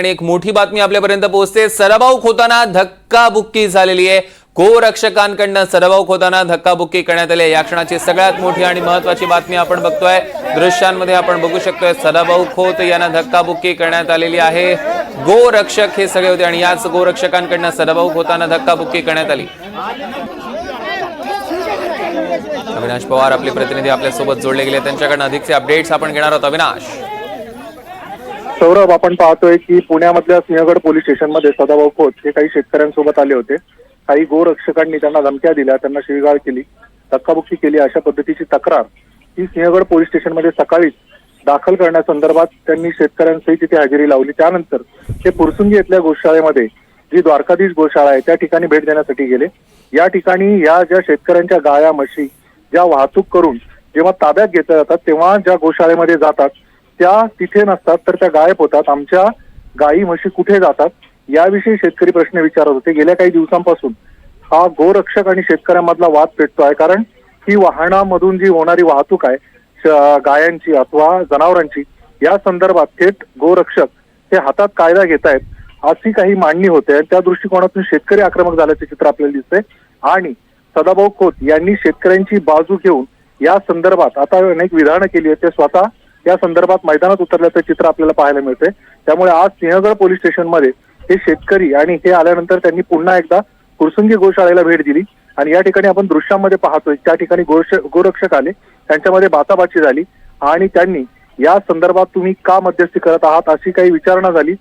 आणि एक मोठी बातमी आपल्यापर्यंत पोहोचते. सराभाऊ खोताना धक्काबुक्की झालेली आहे. गोरक्षकांकडनं सराभाऊ खोताना धक्काबुक्की करण्यात आली आहे. या क्षणाची सगळ्यात मोठी आणि महत्वाची बातमी आपण बघतोय. दृश्यांमध्ये आपण बघू शकतोय सराभाऊ खोत यांना धक्काबुक्की करण्यात आलेली आहे. गोरक्षक हे सगळे होते आणि याच गोरक्षकांकडनं सराभाऊ खोताना धक्काबुक्की करण्यात आली. अविनाश पवार आपले प्रतिनिधी आपल्यासोबत जोडले गेले. त्यांच्याकडनं अधिकचे अपडेट्स आपण घेणार आहोत. अविनाश. सौरभ आपण पाहतोय की पुण्यामधल्या सिंहगड पोलीस स्टेशनमध्ये सदाभाऊ खोत हे काही शेतकऱ्यांसोबत आले होते. काही गोरक्षकांनी त्यांना धमक्या दिल्या त्यांना शिवीगाळ केली धक्काबुक्की केली अशा पद्धतीची तक्रार ही सिंहगड पोलीस स्टेशनमध्ये सकाळीच दाखल करण्यासंदर्भात त्यांनी शेतकऱ्यांसहित तिथे हजेरी लावली. त्यानंतर ते पुरसुंगी इथल्या गोशाळेमध्ये जी द्वारकाधीश गोशाळा आहे त्या ठिकाणी भेट देण्यासाठी गेले. या ठिकाणी या ज्या शेतकऱ्यांच्या गाया म्हशी ज्या वाहतूक करून जेव्हा ताब्यात घेतल्या जातात तेव्हा ज्या गोशाळेमध्ये जातात त्या तिथे नसतात तर त्या गायब होतात. आमच्या गायी म्हशी कुठे जातात याविषयी शेतकरी प्रश्न विचारत होते. गेल्या काही दिवसांपासून हा गोरक्षक आणि शेतकऱ्यांमधला वाद पेटतो आहे. कारण ही वाहनामधून जी होणारी वाहतूक आहे गायांची अथवा जनावरांची या संदर्भात थेट गोरक्षक हे हातात कायदा घेत आहेत अशी काही मांडणी होते त्या दृष्टिकोनातून शेतकरी आक्रमक झाल्याचे चित्र आपल्याला दिसतंय. आणि सदाभाऊ खोत यांनी शेतकऱ्यांची बाजू घेऊन या संदर्भात आता अनेक विधानं केली आहेत. ते स्वतः या संदर्भात मैदानात उतरल्याचं चित्र आपल्याला पाहायला मिळतंय. त्यामुळे आज सिंहगड पोलीस स्टेशनमध्ये हे शेतकरी आणि हे आल्यानंतर त्यांनी पुन्हा एकदा कुरसुंगी गोशाळेला भेट दिली. आणि या ठिकाणी आपण दृश्यामध्ये पाहतोय त्या ठिकाणी गोरक्ष गोरक्षक आले. त्यांच्यामध्ये बाचाबाची झाली आणि त्यांनी या संदर्भात तुम्ही का मध्यस्थी करत आहात अशी काही विचारणा झाली.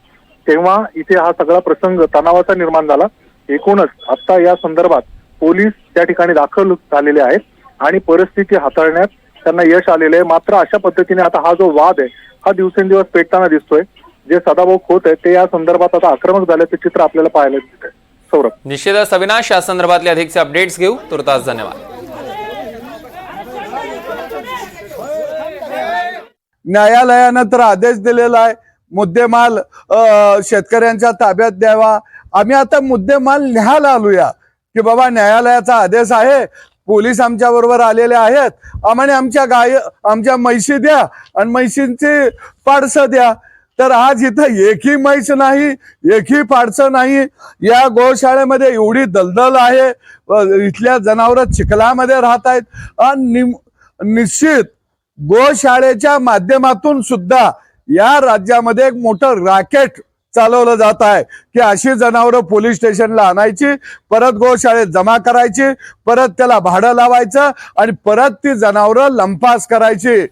तेव्हा इथे हा सगळा प्रसंग तणावाचा निर्माण झाला. एकूणच आता या संदर्भात पोलीस त्या ठिकाणी दाखल झालेले आहेत आणि परिस्थिती हाताळण्यात त्यांना यश आलेलं आहे. मात्र अशा पद्धतीने आता हा जो वाद आहे हा दिवसेंदिवस पेटताना दिसतोय. जे सदाभाऊ खोत आहे ते या संदर्भात आता आक्रमक झाल्याचं चित्र आपल्याला पाहायला दिसत आहे सौरभ. निश्चितच अविनाश या संदर्भातले अधिकचे अपडेट्स घेऊ. तुर्तास धन्यवाद. न्यायालयानं तर आदेश दिलेला आहे मुद्देमाल अ, शेतकऱ्यांच्या ताब्यात द्यावा. आम्ही आता मुद्देमाल न्यायला आलोया की बाबा न्यायालयाचा आदेश आहे पोलीस आमच्या बरोबर आलेले आहेत. आम्हाला आमच्या गाय आमच्या म्हैशी द्या आणि म्हैशींची पाडसं द्या. तर आज इथं एकही म्हैस नाही एकही पाडसं नाही. या गोशाळेमध्ये एवढी दलदल आहे. इथल्या जनावर चिखलामध्ये राहत आहेत. आणि निम- निश्चित गोशाळेच्या माध्यमातून सुद्धा या राज्यामध्ये एक मोठं रॅकेट चालवलं जात आहे की अशी जनावरं पोलीस स्टेशनला आणायची परत गोशाळेत जमा करायची परत त्याला भाडं लावायचं आणि परत ती जनावरं लंपास करायची.